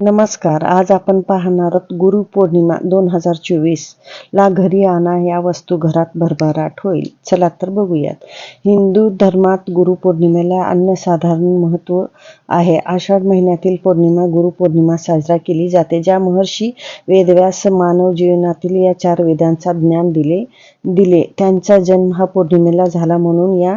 नमस्कार. आज आपण पाहणार आहोत गुरुपौर्णिमा दोन हजार चोवीस. ला घरी आणा या वस्तू घरात भरभराट होईल. चला तर बघूयात. हिंदू धर्मात गुरुपौर्णिमेला अन्यसाधारण महत्त्व आहे. आषाढ महिन्यातील पौर्णिमा गुरुपौर्णिमा साजरा केली जाते ज्या महर्षी वेदव्यास मानव जीवनातील या चार वेदांचा ज्ञान दिले दिले. त्यांचा जन्म हा पौर्णिमेला झाला म्हणून या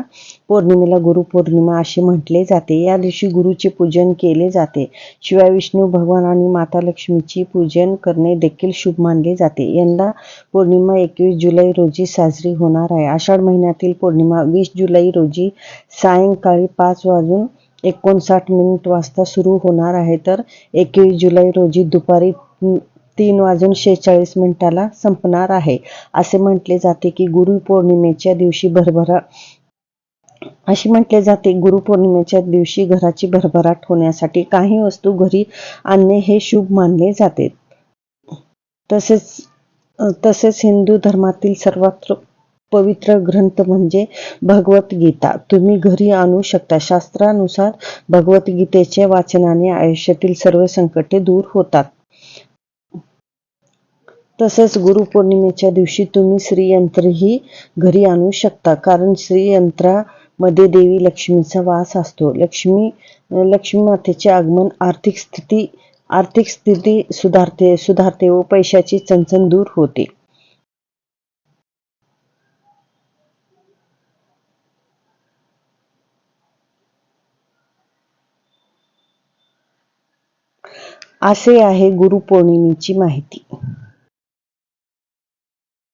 पौर्णिमेला गुरुपौर्णिमा असे म्हटले जाते. या दिवशी गुरुचे पूजन केले जाते. शिवाय विष्णू भगवान आणि माता लक्ष्मीची पूजन करणे देखील शुभ मानले जाते. यंदा पौर्णिमा एकवीस जुलै रोजी साजरी होणार आहे. आषाढ महिन्यातील पौर्णिमा वीस जुलै रोजी सायंकाळी पाच वाजून एकोणसाठ मिनिट वाजता सुरू होणार आहे. तर एकवीस जुलै रोजी दुपारी तीन वाजून शेहेचाळीस मिनिटाला संपणार आहे. असे म्हटले जाते की गुरुपौर्णिमेच्या दिवशी भरभरा अशी म्हटले जाते गुरुपौर्णिमेच्या दिवशी घराची भरभराट होण्यासाठी काही वस्तू घरी आणणे हे शुभ मानले जाते. तसेच तसेच हिंदू धर्मातील सर्वात पवित्र ग्रंथ म्हणजे भगवद्गीता. तुम्ही घरी आणू शकता. शास्त्रानुसार भगवद्गीतेच्या वाचनाने आयुष्यातील सर्व संकटे दूर होतात. तसेच गुरुपौर्णिमेच्या दिवशी तुम्ही श्रीयंत्रही घरी आणू शकता. कारण श्रीयंत्रा मध्ये देवी लक्ष्मीचा वास असतो. लक्ष्मी लक्ष्मी मातेचे आगमन आर्थिक स्थिती आर्थिक स्थिती सुधारते सुधारते व पैशाची चणचण दूर होते. असे आहे गुरुपौर्णिमेची माहिती.